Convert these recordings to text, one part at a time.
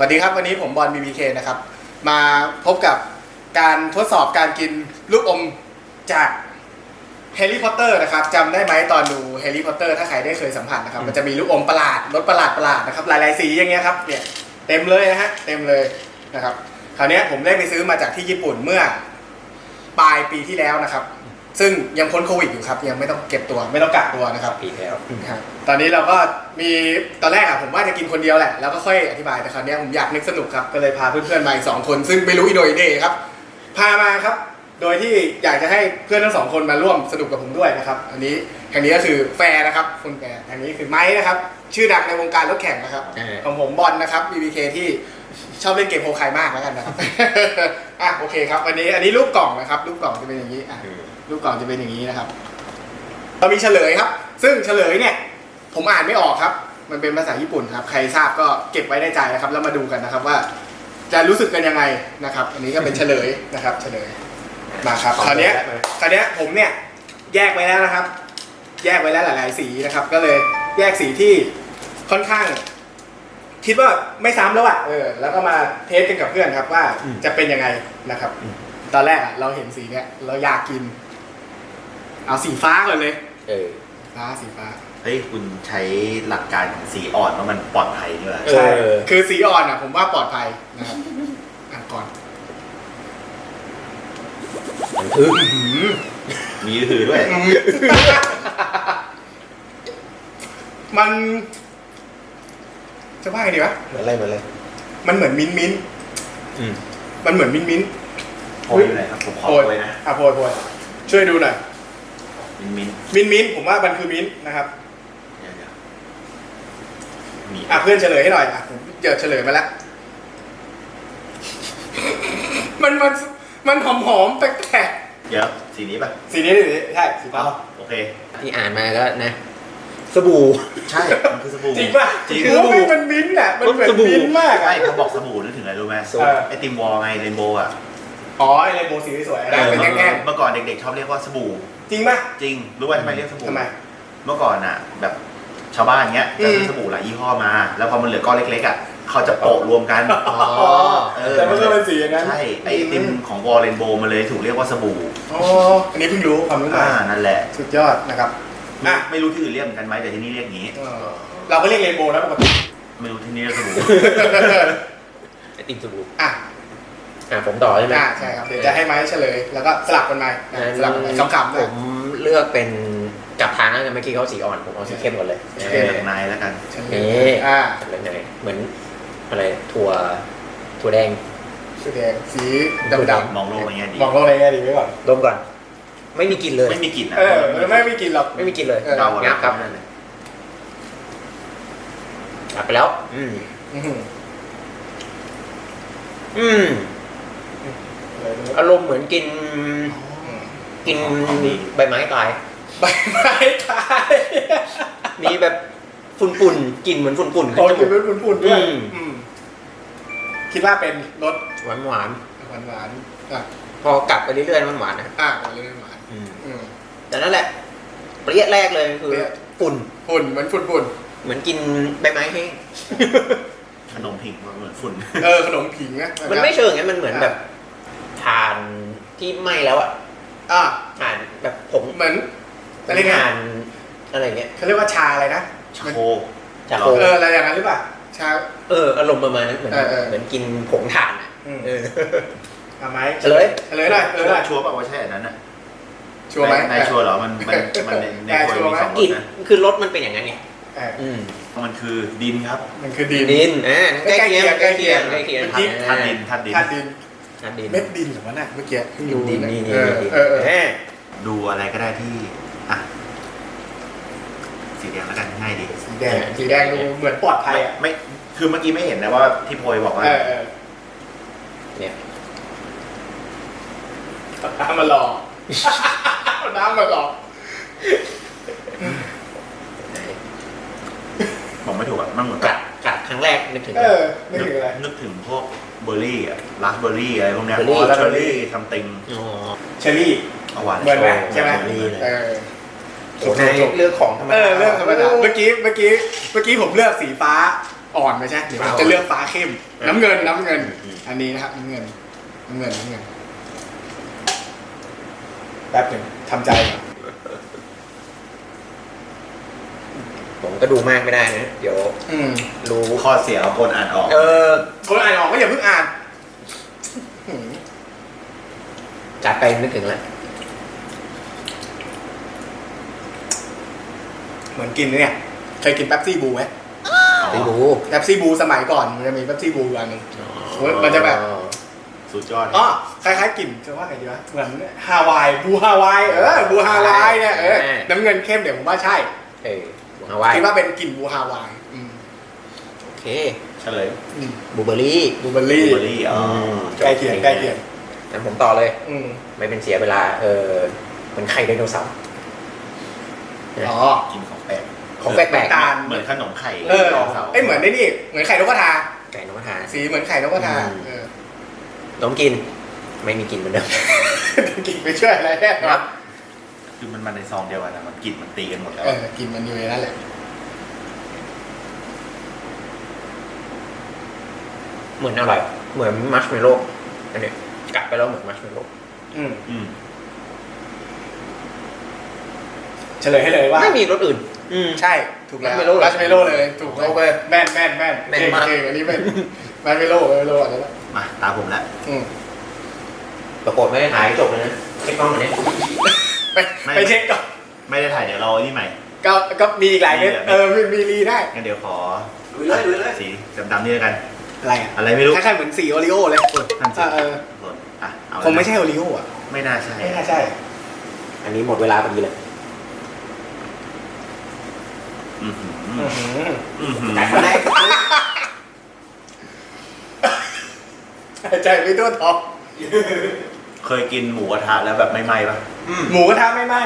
สวัสดีครับวันนี้ผมบอล BBK นะครับ มาพบกับการทดสอบการกินลูกอมจากแฮร์รี่พอตเตอร์นะครับจำได้ไหมตอนดูแฮร์รี่พอตเตอร์ถ้าใครได้เคยสัมผัสนะครับ มันจะมีลูกอมประหลาดรสประหลาดประหลาดนะครับหลายๆสีอย่างเงี้ยครับเนี่ยเต็มเลยนะฮะเต็มเลยนะครับคราวเนี้ยผมได้ไปซื้อมาจากที่ญี่ปุ่นเมื่อปลายปีที่แล้วนะครับ ซึ่งยังพ้นโควิดอยู่ครับยังไม่ต้องเก็บตัวไม่ต้องกักตัวนะครับ ปีแล้วครับตอนนี้เราก็มีตอนแรกอะผมว่าจะกินคนเดียวแหละแล้วก็ค่อยอธิบายแต่คราวเนี้ยผมอยากนึกสนุกครับก็เลยพาเพื่อนๆมาอีกสองคน ซึ่งไม่รู้อีโดอีเหน่ครับพามาครับ โดยที่อยากจะให้เพื่อนทั้งสองคนมาร่วมสนุกกับผมด้วยนะครับอันนี้ทางนี้ก็คือแฟร์นะครับคุณแฟร์ทางนี้คือไม้นะครับ ชื่อดังในวงการรถแข่งนะครับอ่าของผมบอลนะครับ BBK ที่ชอบเล่นเกมโฮคายมากแล้วกันนะครับอะโอเคครับวันนี้อันนี้รูปกล่องนะครับรูปกล่องจะเป็นอย่างนี้อะ รูปกล่องจะเป็นอย่างนี้นะครับ เรามีเฉลยครับ ซึ่งเฉลยเนี่ย ผมอ่านไม่ออกครับ มันเป็นภาษาญี่ปุ่นครับ ใครทราบก็เก็บไว้ในใจนะครับ แล้วมาดูกันนะครับว่า จะรู้สึกกันยังไงนะครับ อันนี้ก็เป็นเฉลยนะครับ เฉลย มาครับ คราวเนี้ยคราวเนี้ยผมเนี่ยแยกไว้แล้วนะครับ แยกไว้แล้วหลาย ๆ สีนะครับ ก็เลยแยกสีที่ค่อนข้าง คิดว่าไม่ซ้ำแล้วอะเออ แล้วก็มาเทสกันกับเพื่อนครับว่าจะเป็นยังไงนะครับ ตอนแรกอะเราเห็นสีเนี้ยเราอยากกิน เอาสีฟ้าก่อนเลย เออ ฟ้าสีฟ้า เฮ้ยคุณใช้หลักการของสีอ่อนว่ามันปลอดภัยด้วย เออ ใช่ คือสีอ่อนอะ ผมว่าปลอดภัยนะครับอะก่อนมันคือมีก็คือด้วย มัน จะว่าไงดีวะ เหมือนอะไรเหมือนอะไรมันเหมือนมิ้นท์มิ้นท์อืมมันเหมือนมิ้นท์มิ้นท์โพยอยู่ไหนครับผมขอโพยโพยนะอะโพยโพยช่วยดูหน่อย มินมินมิ้นท์มิ้นท์ผมว่ามันคือมิ้นท์นะครับเดี๋ยวเดี๋ยวมีอะเพื่อนเฉลยให้หน่อยอะผมเดี๋ยวเฉลยมาแล้ว มันมันมันหอมหอมๆแปลกเดี๋ยวสีนี้ป่ะๆสีนี้สีนี้ใช่สีฟ้าอ๋อโอเค ที่อ่านมาก็นะ สบู่ ใช่ มันคือสบู่จริงป่ะจริงคือว่าไม่มันมิ้นท์อะมันเหมือนสบู่มิ้นท์มากใช่อะเขาบอกสบู่นึกถึงอะไรรู้ไหมสบู่เออ ไอติมวอลไงเรนโบว์อะอ๋อไอเรนโบว์สีสวยๆอะไรเป็นเมื่อแง่งเมื่อก่อนเด็กๆชอบเรียกว่าสบู่ๆ จริงป่ะจริง รู้ว่าทำไมเรียกสบู่ทำไม เมื่อก่อนอะ แบบชาวบ้านเงี้ยจะซื้อือม สบู่หลายยี่ห้อมา แล้วพอมันเหลือก้อนเล็กๆอะเขาจะโปะรวมกัน อ๋อ เออ แต่มันก็เป็นสีอย่างนั้นใช่ ไอติมของวอลเรนโบว์มันเลยถูกเรียกว่าสบู่อ๋ออันนี้เพิ่งรู้ความรู้ใหม่อ่านั่นแหละสุดยอดนะครับไม่อะไม่รู้ที่อื่นเรียกเหมือนกันไหมแต่ที่นี่เรียกอย่างนี้ เออเราก็เรียกเรนโบว์แล้วปกติ ไม่รู้ที่นี่เรียกสบู่ ไอติมสบู่อะ อะผมต่อใช่ไหมอะใช่ครับเดี๋ยวจะให้ไม้เฉลย แล้วก็สลับกันไปนะสลับกันไปขำๆผด้วยมเลือกเป็นจับทางแล้วกันเมื่อกี้เขาสีอ่อน ผมเอาสีเข้มก่อนเลยเรียกนายแล้วกัน เฉลนี่ยอ่าเหมือนไงเหมือนอะไรถั่วถั่วแดง สีแดงสีดำมองโลกในแง่ดีๆมองโลกในแง่ดีไว้ก่อนดมก่อน ไม่มีกลิ่นเลย ไม่มีกลิ่นนะเออไม่ไม่กินหรอก ไม่มีกลิ่นเลยเออ เดางับครับนั่นเลยกลับไปแล้ว อืม อื้อหืออืม อารมณ์เหมือนกิน กินใบไม้ตายใบไม้ตายมีแบบฝุ่นๆกลิ่นเหมือนฝุ่นๆขึ้โอ้นยจมูกเป็นฝุ่นๆด้วยอืมอืมคิดว่าเป็นรสหวานหวานหวานๆอะๆพอกัดไปเรื่อยๆมันหวานนะอะหวานเลยหวานอืมอืมแต่นั่นแหละเปรี้ยแรกเลยคือเปรี้ยฝุ่นฝุ่นเหมือนฝุ่นเหมือนกินใบไม้แห้งขนมผิงมันเหมือนฝุ่นๆเออขนมผิงนะมันไม่เชิงงั้นมันเหมือนแบบ ทานที่ไหม้แล้วอะอะทานแบบผงเหมือนอะไรเงี้ยทานอะไรเงี้ยเขาเรียกว่าชาอะไรนะชาโคชาโคเอออะไรอย่างนั้นหรือเปล่าชาเอออารมณ์ประมาณนั้นเหมือนเออเออเหมือนกินผงถ่านอะอืมเออเอาไหมเฉลยเฉลยหน่อยเฉลยหน่อยชัวร์ป่าวว่าใช่อันนั้นน่ะชัวร์ไหมนายชัวร์เหรอมันมันมันในในนายโพยชัวร์มีไหมสองรกลิ่สนนะคือรสมันเป็นอย่างนั้นไงเอออืมมันคือดินครับ มันคือดินดินอ่าใกล้เคียงใกล้เคียงใกล้เคียงเมื่อกี้ธาตุดินธาตุดินธาตุดิน ธาตุดินเม็ดดินเหรือวะน่ะเมื่อกี้เพิ่งรู้ดินนะนี่เอนี่อเออเออแหมดูอะไรก็ได้ที่อะสีแดงแล้วกันง่ายดีสีแดงสีแดงดูเหมือนปลอดภัยไม่อะไม่คือเมื่อกี้ไม่เห็นนะว่าที่โพยบอกว่า เออเออเนี่ยเอาน้ำมาหลอกเอาน้ำมาหลอกบอกไม่ถูกอะมันเหมือนกักัดกัดครั้งแรกนึกถึงเออไม่ถึงอะไรนึกถึงพวก เบอร์รี่อะราสเบอร์รี่อะไรพวกเนี้ยเบอร์รี่อ๋อเชอร์รี่ทำติงอ๋อ เชอรี่ เอาหวานเหมือนไหมโชว์ใช่ไหมเชอรี่เลย เออโอ้ในเรื่องของธรรมเอดาอเรื่องธรรมดาเมื่อกี้เมื่อกี้เมื่อกี้ผมเลือกสีฟ้าอ่อนไม่ใช่เดี๋ยวผมจะเลือกฟ้าเข้ม น้ำเงินน้ำเงินอันนี้นะครับน้ำเงินน้ำเงินน้ำเงินแป๊บหนึ่งทำใจก่อนผมก็ดูมากไม่ได้นะ เดี๋ยวอืมรู้ข้อเสียของคนอ่านออก เออ คนอ่านออกก็อย่าเพิ่งอ่านอืมจัดไปนึกถึงแล้วเหมือนกินเนี่ยเคยกินเป๊ปซี่บูไหมไปดูเป๊ปซี่บูสมัยก่อนมันจะมีเป๊ปซี่บูอันหนึงมันจะแบบ สุดยอดอ๋อคล้ายๆกลิ่นจะว่าไงดีวะเหมือนฮาวายบูฮาวายเออบูฮาวายเนี่ยเออน้ำเงินเข้มเดี๋ยวผมว่าใช่เออฮาวายคิดว่าเป็นกลิ่นบูฮาวายอืมโอเค เฉลยอืมบลูเบอร์รี่บูเบอร์บลูรี่เบอร์รี่อ๋อใกล้เคียงใกล้เคียงงั้นผมต่อเลย อืมไม่เป็นเสียเวลา เออเหมือนไข่ไดโนเสาร์อ๋อกินของแปลกของแปลกตาลเหมือนขนมไข่เออไดโนเสาร์ไอยเหมือนไอ้นี่เหมือนไข่นกกระทาๆไก่นกกระทาสีเหมือนไข่นกกระทาอืมเออน้องกิน ไม่มีกลินเหมือนเดิมกินไปช่วยอะไรแน่นอนคือมันมาในซองเดียวกันนะมันกลิ่นมันตีกันหมดแล้วเออกินมันอยู่ในนั้นแหละ เหมือนอะไร เหมือนมัชเมลโล่อันเนี้ยกัดไปแล้วเหมือนมัชเมลโล่อืมอืมเฉลยให้เลยว่าไม่มีรสอื่น อืม ใช่ถูกแล้ว Marshmallow เหรอมัชเมโลเลยถูกเลยโอเคแม่นแม่นแม่นแม่นเก่งมาก เก่งอันนี้แม่นมัชเมโลมัชเมโลอันนั้นแหละมาตาผมแล้วอืมปรากฏไม่ได้ถ่ายจบเลยนะเช็คกล้องอันนี้ไปไปเช็คก่อนไม่ได้ถ่ายเดี๋ยวเรานี่ใหม่ ก็ก็มีอีกหลายเม็ดมีเหรอเออมีมีรีได้งั้นเดี๋ยวขอดูเลยดูเลยสีดำๆนี่แล้วกัน อะไรอะอะไรไม่รู้คล้ายๆเหมือนสีโอริโอเลยนั่นสิเออเออหล่นอะเอาคงไม่ใช่โอริโออะไม่น่าใช่ไม่น่าใช่ อันนี้หมดเวลาพอดีเลยอือหืออื้อหืออือหือกัดมาได้หายใจไม่ทั่วท้องเคยกินหมูกระทะแล้วแบบไม่ไหม้ปะหมูกระทะไม่ไหม้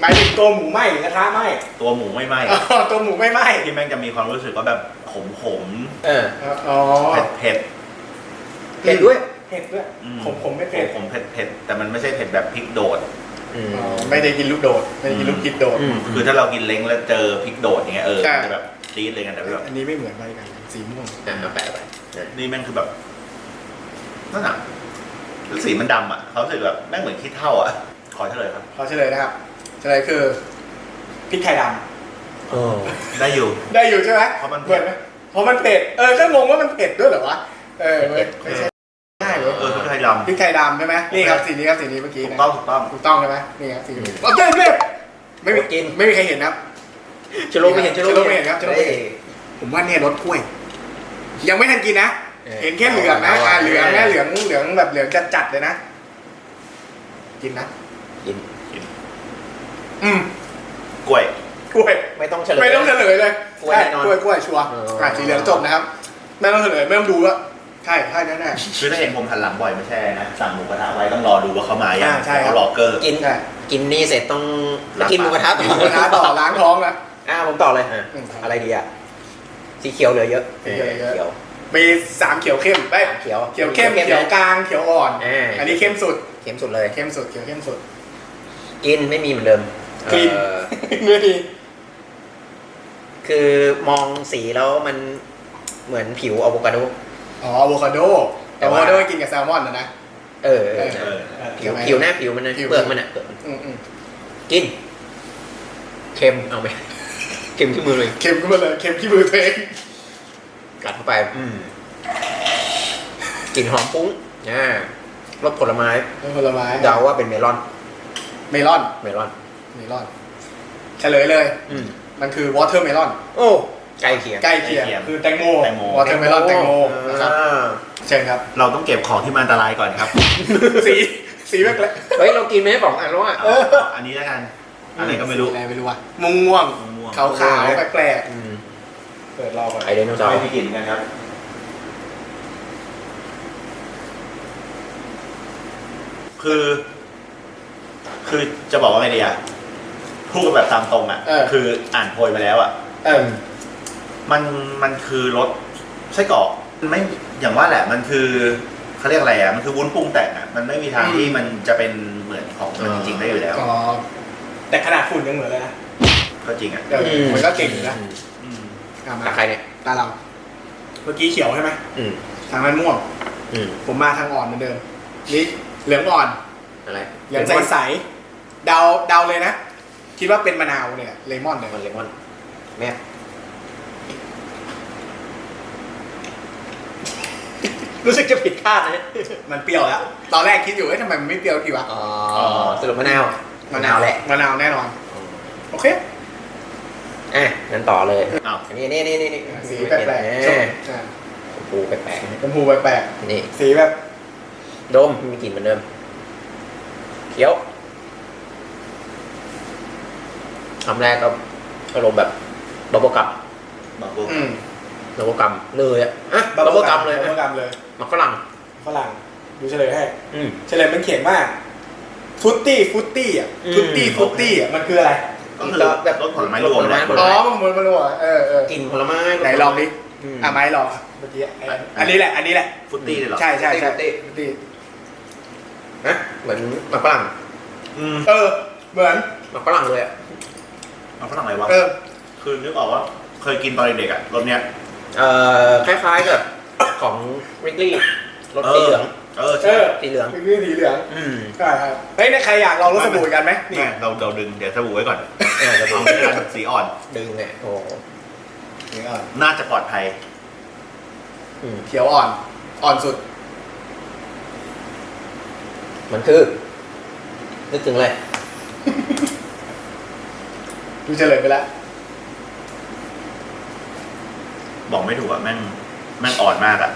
หมายถึงตัวหมูไหม้หรือกระทะไหม้ตัวหมูไม่ไหม้อ๋อตัวหมูไม่ไหม้ที่แม่งจะมีความรู้สึกว่าแบบ ขมขมเออ อ๋อเผ็ดเผ็ดเผ็ดด้วย เผ็ดด้วยๆอืผมผมไม่เผ็ดขมเผ็ดเผ็ดแต่มันไม่ใช่เผ็ดแบบพริกโดด อืม อ๋อไม่ได้กินลูกโดด ไม่ได้กินลูกกิดโดด อืม คือถ้าเรากินเล้งแล้วเจอพริกโดดอย่างเงี้ยเออใช่ มันจะแบบจี๊ดเลยกันแต่แบบอันนี้ไม่เหมือนไปกันสีม่วงอะเอาแปะไปอะนี่แม่งคือแบบนั่นอะแล้วสีมันดำอะเขารู้สึกแบบแม่งเหมือนขี้เท่าอะขอเฉลยครับ ขอเฉลยนะครับเฉลยคือพริกไทยด โอ้ได้อยู่ำได้อยู่ใช่ไหมเพราะมันเหเผ็มือดนไหมเพราะมันเผ็ด เออ ก็งงว่ามันเผ็ดด้วยเหรอวะ เออไม่ไม่ใช่ได้เหรอเออพริกไทยดำพริกไทยดำใช่ไหมนี่ครับสีนี้ครับสีนี้เมื่อกี้ถูกนะ ต้องถูกต้อง ถูกต้องใช่ไหมนี่ครับสีนี้โอเคโอเคไม่มีกิน ไม่มีใครเห็นนะครับชโลไม่เห็นชโลชโลไม่เห็นครับชโลไม่เห็น ผมว่าเนี่ยรสกล้วย ยังไม่ทันกินนะเห็นแค่เหลืองนะอ่าเหลืองนะเหลืองเหลืองแบบเหลืองจัดๆเลยนะ กินนะกิน อืมกล้วย กล้วย ไม่ต้องเฉลย ไม่ต้องเฉลยเลยกล้วยแน่นอนใช่กล้วยกล้วยชัวร์เอออ่อะสีเหลืองจบนะครับ ไม่ต้องเฉลยไม่ต้องดูแล้วใช่ใช่แน่แน่ คือถ้าเห็นผมหันหลังบ่อยไม่ใช่นะสั่งหมูกระทะไว้ต้องรอดูว่าเขามายังอ่าใช่ครับ เขารอเกอร์ กิน ใช่ กินนี่เสร็จต้องล้างกินหมูกระทะหมูกระทะต่อล้างท้องนะอ่าผมต่อเลย อะอืมอะไรดีอะ สีเขียวเหลือเยอะสีเขียวเยอะเขียวมีสามเขียวเข้มไปเขียวเขียวเข้มเขียวกลางเขียวอ่อน อ่าอันนี้เข้มสุดเข้มสุดเลย เข้มสุดเขียวเข้มสุด กินไม่มีเหมือนเดิมกิน เอ่อเนื้อดี คือมองสีแล้วมันเหมือนผิวอะโวคาโด อ๋ออะโวคาโดแต่อะโวว่า คาโดกินกับแซลมอนนะนะ เออเออเออเออผิวใช่ไมผิวหน้าผิวมันนะผิว เปลือกมันอะเปลือกมันอืมอืมกินเค็มเอาไหมเค็มที่มือเลย เค็มขึ้นมาเลยเค็มที่มือตัวเองกัดเข้าไป อืมกลิ่นหอมฟุ้งอ่ารสผลไม้เป็นผลไม้เดาว่าเป็นเมลอน เมลอน เมลอน เมลอนเฉลยเลย อืม มันคือวอเตอร์เมลอน โอ้ใกล้เคียง ใกล้เคียงใกล้เคียงคือแตงโมแตงโม วอเตอร์เมลอนแตงโมนะครับอ่าเชิญครับ เราต้องเก็บของที่มันอันตรายก่อนครับ สีสีแปลกเฮ้ยเรากินไม่ได้บอกอันแล้วอะเอาอันนี้แล้วกัน อะไรก็ไม่รู้สีอะไรไม่รู้ว่ะม่วงม่วงม่วงๆขาวขาวๆแปลกอืมๆเปิดรอก่อนไข่ไดโนเสาร์ไม่มีกลิ่นกันครับ คือ คือจะบอกว่าไงดีอะ พูดกันแบบตามตรงอะคืออ่านโพยมาแล้วอะ เออ มันมันคือรสไส้กรอกมันไม่อย่างว่าแหละมันคือเขาเรียกอะไรอะมันคือวุ้นปรุงแต่งอะมันไม่มีทางที่มันจะเป็นเหมือนของมันจริงๆได้อยู่แล้ว ก็แต่ขนาดฝุ่นยังเหมือนเลยนะก็จริงอะเออมันก็เก่งอยู่นะอืมอืมอะมาตาใครเนี่ย ตาเรา เมื่อกี้เขียวใช่ไหมอืม ทางนั้นม่วง อืม ผมมาทางอ่อนเหมือนเดิม นี่เหลืองอ่อนอะไร เหลืองใสๆเดาเดาเลยนะ คิดว่าเป็นมะนาวเนี่ยเลมอนเนี่ยมันเลมอนแม่รู้สึกจะผิดคาดนะมันเปรี้ยวแล้ว ตอนแรกคิดอยู่เอ้ยทำไมมันไม่เปรี้ยวทีวะอ๋อสรุปมะนาวมะนาวแหละมะนาวแน่นอน โอเคอะงั้นต่อเลยอ้าวอันนี้นี่นี่นี่นี่สีแปลกๆเอชอมอ่าชมพูแปลกๆนะชมพูแปลกนี่ๆสีแบบ ดมมีกลิ่นเหมือนเดิมเคี้ยวคำแรกก็อารมณ์แบบบับเบิ้ลกัมบอกปุ๊บอืมบับเบิ้ลกัมเลยอะอะบับเบิ้ลกัมเลยบับเบิ้ลกัมเลยหมักฝรั่งฝรั่งดูเฉลยให้อืมเฉลยมันเขียนว่าฟุตตี้ฟุตตี้อะอืมฟุตตี้ฟุตตี้อะมันคืออะไรก็คือแบบรสผลไม้รวมแหละผลอ๋ไม้อมันเหมือนมันรู้อะเออเออกลิ่นผลไม้ไหนลองดิมอะไม้ลองเมื่อกี้ไอ้อันนี้แหละอันนี้แหละฟุตตี้เลยเหรอใช่ใช่ใช่ฟุตตี้ฟุตตี้นะเหมือนหมักฝรั่งอืมเออเหมือนหมักฝรั่งเลยอะ เอาฝรั่งอะไรวะเออคือนึกออกว่าเคยกินตอนเด็กๆอะรสเนี้ยเอ่อคล้ายๆกับของริกลี่รสสีเหลืองเออเอใช่อสีเหลืองมีคือสีเหลืองอืมใช่ครับเฮ้ยเนี่ยใครอยากลองรสสบู่กันไหมนี่นี่เราเราดึงเดี๋ยวสบู่ไว้ก่อนอ่าจะเอาทำไม่ได้สีอ่อน ดึงเนี่ยโอ้โหนี่อ่อนน่าจะปลอดภัยอืมเขียวอ่อน อ่อนสุดมันคือ นึกถึงอะไร ดูเฉลยไปแล้ว บอกไม่ถูกอะแม่งแม่งอ่อนมากอะ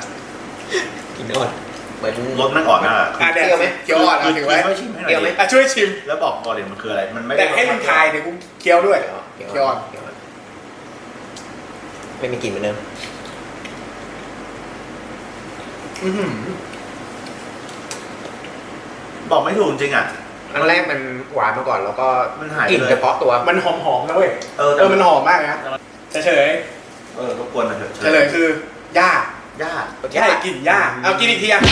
กินอ่อนเหมือนรสแม่งอ่อนมากอะอะเนี่ยเปรี้ยวไหมเขียวอ่อนคืเอาถือไว้ช่วยชิมให้หน่เปรี้อยยวไหมดิอะช่วยชิม แล้วบอกก่อนเลยมันคืออะไรมันไม่แต่ได้ให้มึงทายเดี๋ยวกูเคี้ยวด้วยเขียวเขียวอ่อนเขียวอ่อนไม่มีกลิ่นเหมือนเดิมอื้อหือบอกไม่ถูกจริงอะ ครั้งแรกมันหวานมาก่อนแล้วก็มันหายกลิ่นเลยเฉพาะตัวมันหอมหอมๆนะเว้ยเออเออมันหอมมากนะเฉยเออรบกวนหน่อยเถอะๆเฉลยคือหญ้าญาติใช่กลิ่นหญ้าเอากินอีกทีอะ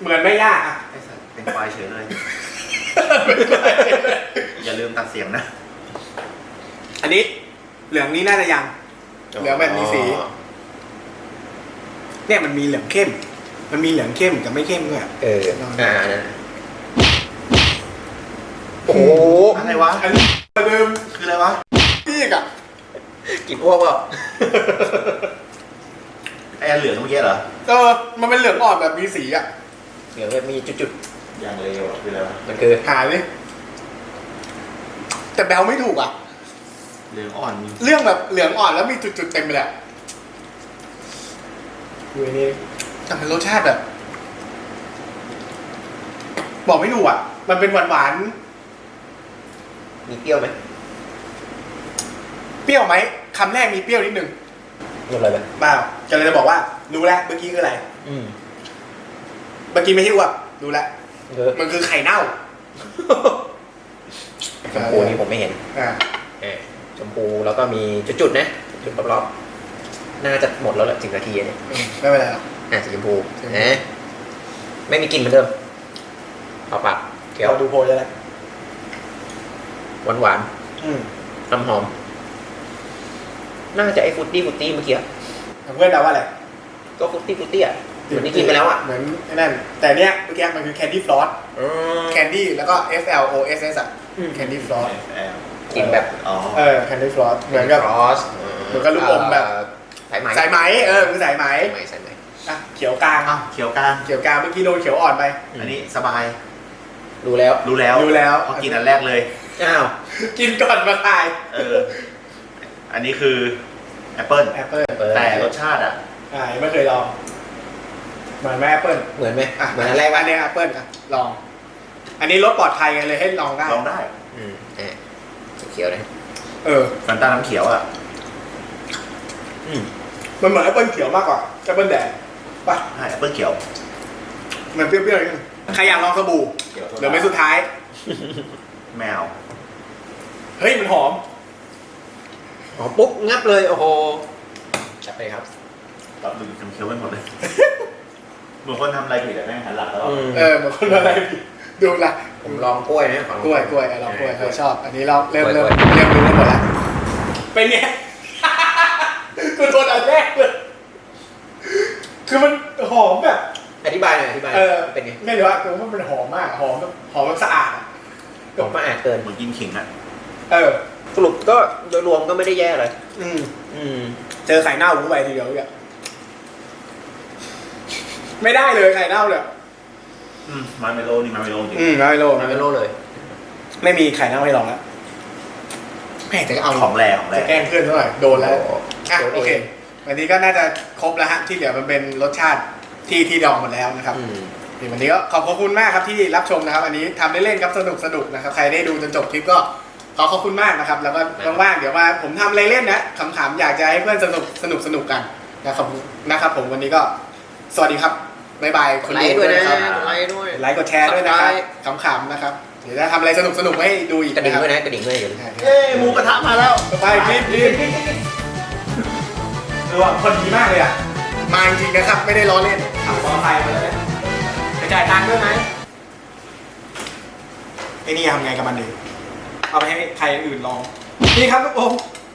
เหมือนไม่หญ้าอะไอ้สัตว์เป็นควายเฉยเลย อย่าลืมตัดเสียงนะอันนี้เหลืองนี้น่าจะยัง เหลืองแบบมีสี เนี่ยมันมีเหลืองเข้ม มันมีเหลืองเข้มกับไม่เข้มด้วยอะเอออ่าอันนั้น โอ้โหอะไรวะ อันนี้เดิมคืออะไรวะนี่อีกอะกลิ่นอ้วกเปล่าไอ้อันเหลืองเมื่อกี้เหรอ เออ มันเป็นเหลืองอ่อนแบบมีสีอะ เหลืองแบบมีจุดอย่างเลวอะคืออะไรวะๆ มันคือ หาเลยแต่แบลไม่ถูกอะ เหลืองอ่อนมีเรื่องแบบเหลืองอ่อนแล้วมีจุดๆเต็มไปเลยอะดูอันนี้แต่มันรสชาติแบบ บอกไม่ถูกอะ มันเป็นหวานหวาน มีเปรี้ยวไหมๆเปรี้ยวไหมคำแรกมีเปรี้ยวนิดนึงรสอะไรไหมบ้าจะเลยจะบอกว่ารู้แล้วเมื่อกี้คืออะไร อืมเมื่อกี้ไม่ใช่อ้วกรู้แล้วเออมันคือไข่เน่า ชมพูนี่ผมไม่เห็นอ่าเออชมพูแล้วก็มีจุดๆนะจุดรอบๆน่าจะหมดแล้วแหละสิบนาทีเนี่ยอืมไม่เป็นไรหรอก อะสีชมพูชมพูนะไม่มีกลิ่นเหมือนเดิมเอาปากเกี่ยว เราดูโพลจะแล้ว หวานหวานอืมๆน้ำหอม น่าจะไอ้ฟุตตี้ฟุตตี้เมื่อกี้อะเพื่อนเดาว่าอะไร ก็ฟุตตี้ฟุตตี้อะเหมือนที่กินไปแล้วอะ เหมือนไอ้นั่น แต่เนี้ยเมื่อกี้มันคือแคนดี้ฟลอสอืมแคนดี้แล้วก็ F L O S S อะอืมแคนดี้ฟลอสแอลกินแบบอ๋อเออแคนดี้ฟลอสเหมือนกับครอสเหมือนกับลูกอมแบบสายไหมสายไหมเออคือสายไหมสายไหมสายไหมอะเขียวกลางอ้าวเขียวกลางเขียวกลางเมื่อกี้โดนเขียวอ่อนไป อันนี้สบาย รู้แล้ว รู้แล้วรู้แล้วพอกินอันแรกเลย อ้าว กินก่อนมาทายเออ อันนี้คือแอปเปิลแอปเปิลเปิดแต่รสชาติอะ อ่ายังไม่เคยลองเหมือนไหมแอปเปิลเหมือนไหมอะเหมือนอันแรกอัวะนเนี้แอปเปิลอะลอง อันนี้รสปลอดภัยไงเลยให้ลองได้ลองได้อืมเอ่เขียวเลยเออฟันตาน้ำเขียวอะ อืมมันเหมือนแอปเปิลเขียวมากกว่าแอปเปิลแดงป่ะใช่แอปเปิลเขียว มันเปรี้ยวๆนิดนึงใครอยากลองสบู่เดี๋ยวไม่สุดท้าย แมว เฮ้ยมันหอม อ๋อปุ๊บงับเลยโอ้โหจัดไปครับรับดึงจำเคี้ยวไปหมดเลย เหมือนคนทำอะไรผิดแต่แม่งหันหลังแล้วอืมเออเหมือนคนอะไรผิดดูละผมลองกล้วยนะของกล้วยกล้วยอะลองกล้วยเออชอบ อันนี้เราเริ่มกล้เริ่วยมเริ่มรู้กันหมดแล้วเป็นไง กูโดนอันแรกเลย คือมันหอมแบบ อธิบายหน่อยอธิบายเออเป็นไงไม่รู้ว่าคือว่ามันหอมมาก หอมแบบหอมแบบสะอาดอะออกมาอาจเกิน เหมือนกินขิงอะ เออ สรุปก็โดยรวมก็ไม่ได้แย่เลย อืม อืม เจอไข่เน่าเข้าไปทีเดียวเนี่ยไม่ได้เลยไข่เน่าเลยอืมมาเมโลนี่มาเมโลจริงอืมไม่โลมาเป็นโลเลย ไม่มีไข่เน่าให้ลองแล้วแม่แต่ก็เอาของแรงของแรจะงแกล้งเพื่อนซะหน่อยโดนแล้วอะโดนเองโอเควันนี้ก็น่าจะครบแล้วฮะที่เหลือมันเป็นรสชาติที่ที่ดองหมดแล้วนะครับ อืม วันนี้ก็ขอบพระคุณมากครับที่รับชมนะครับ อันนี้ทำเล่นๆครับสนุกสนุกนะครับ ใครได้ดูจนจบคลิปก็ ขอขอบคุณมากนะครับ แล้วก็ว่างๆเดี๋ยวมาผมทำอะไรเล่นนะขำๆอยากจะให้เพื่อนสนุกสนุกสนุกกันนะครับนะครับ ผมวันนี้ก็สวัสดีครับบ๊ายบายคนไลดูค์ด้วยนะนะครับไลค์ด้วย ไลค์กดแชร์ด้วยนะครับ Subscribe ขำๆนะครับ เดี๋ยวจะทำอะไรสนุกสนุกๆให้ดูอีกกระดิ่งนะครับด้วยนะกระดิ่งด้วยอย่าลืม เอ้ยหมูกระทะมาแล้ว ไปรีบรีบเออว่ะพอดีมากเลยอะมาจริงๆนะครับ ไม่ได้ล้อเล่นขับมอเตอร์ไซค์มาเลยไปจ่ายตังค์ด้วยไหมไอ้นี่ทำไงกับมันดี เอาไปให้ใครอื่นลอง นี่ครับทุกอม